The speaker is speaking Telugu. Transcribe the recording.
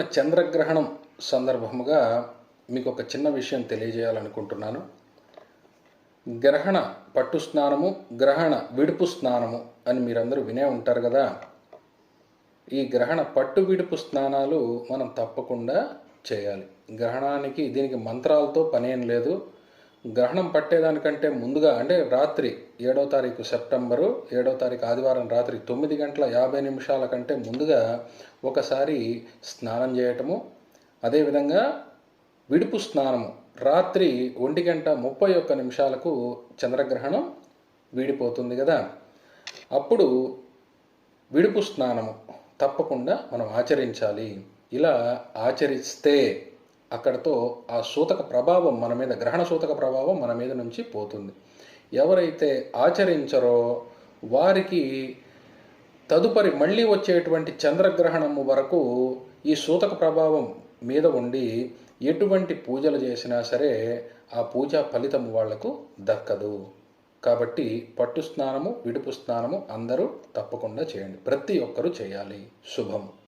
చంద్రగ్రహణం సందర్భముగా మీకు ఒక చిన్న విషయం తెలియజేయాలనుకుంటున్నాను. గ్రహణ పట్టు స్నానము గ్రహణ విడుపు స్నానము అని మీరందరూ వినే ఉంటారు కదా. ఈ గ్రహణ పట్టు విడుపు స్నానాలు మనం తప్పకుండా చేయాలి. గ్రహణానికి దీనికి మంత్రాలతో పనేం లేదు. గ్రహణం పట్టేదానికంటే ముందుగా అంటే రాత్రి ఏడో తారీఖు సెప్టెంబరు ఏడో తారీఖు ఆదివారం రాత్రి తొమ్మిది గంటల యాభై నిమిషాల కంటే ముందుగా ఒకసారి స్నానం చేయటము అదేవిధంగా విడుపు స్నానము. రాత్రి ఒంటి గంట ముప్పై ఒక్క నిమిషాలకు చంద్రగ్రహణం వీడిపోతుంది కదా. అప్పుడు విడుపు స్నానము తప్పకుండా మనం ఆచరించాలి. ఇలా ఆచరిస్తే అక్కడతో ఆ సూతక ప్రభావం మన మీద గ్రహణ సూతక ప్రభావం మన మీద నుంచి పోతుంది. ఎవరైతే ఆచరించరో వారికి తదుపరి మళ్ళీ వచ్చేటువంటి చంద్రగ్రహణము వరకు ఈ సూతక ప్రభావం మీద ఉండి ఎటువంటి పూజలు చేసినా సరే ఆ పూజా ఫలితం వాళ్ళకు దక్కదు. కాబట్టి పట్టు స్నానము విడుపు స్నానము అందరూ తప్పకుండా చేయండి. ప్రతి ఒక్కరూ చేయాలి. శుభం.